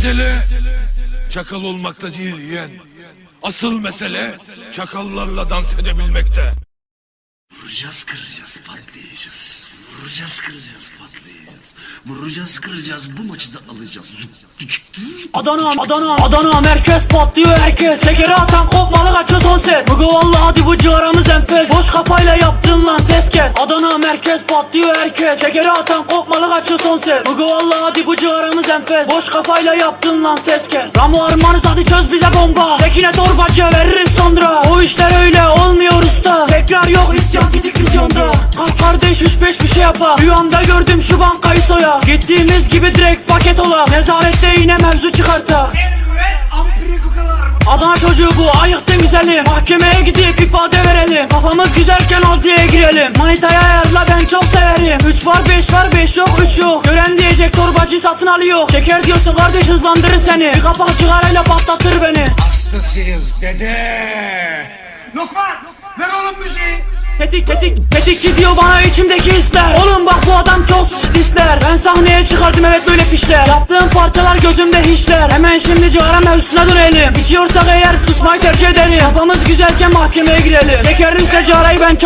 Mesele çakal olmakta değil yeğen. Asıl mesele çakallarla dans edebilmekte. Vuracağız kıracağız patlayacağız. Vuracağız kıracağız patlayacağız. Vuracağız. Kıracağız. Bu maçı da alacağız. Adana, Adana, Adana merkez patlıyor herkes. Şekeri atan kopmalı kaçıyor son ses. Bugü valla hadi bu ciğaramız enfes. Boş kafayla yaptın lan ses kes. Adana merkez patlıyor herkes. Şekeri atan kopmalı kaçıyor son ses. Bugü valla hadi bu ciğaramız enfes. Boş kafayla yaptın lan ses kes. Ramo armanız hadi çöz bize bomba. Tekine torbacı veririz sonra. O işler öyle olmuyor Üç beş bir şey yapa Rüyamda gördüm şu bankayı soya Gittiğimiz gibi direkt paket ola Nezarette yine mevzu çıkarta Adana çocuğu bu ayıktın güzelim. Mahkemeye gidip ifade verelim. Kafamız güzelken adliyeye girelim. Manitaya ayarla ben çok severim. 3 var 5 var 5 yok 3 yok. Gören diyecek torbacı satın alıyor. Şeker diyorsun kardeş hızlandırır seni. Bir kapak cigarayla patlatır beni. Hastasıyız dede. Tetik tetik tetikçi diyor bana içimdeki hisler. Oğlum bak bu adam çok disler Ben sahneye çıkardım evet böyle pişler. Yaptığım parçalar gözümde hiçler. Hemen şimdi cigara mevzusuna dönelim. İçiyorsak eğer susmayı tercih edelim. Kafamız güzelken mahkemeye girelim. Şekerin üstüne cigarayı ben çok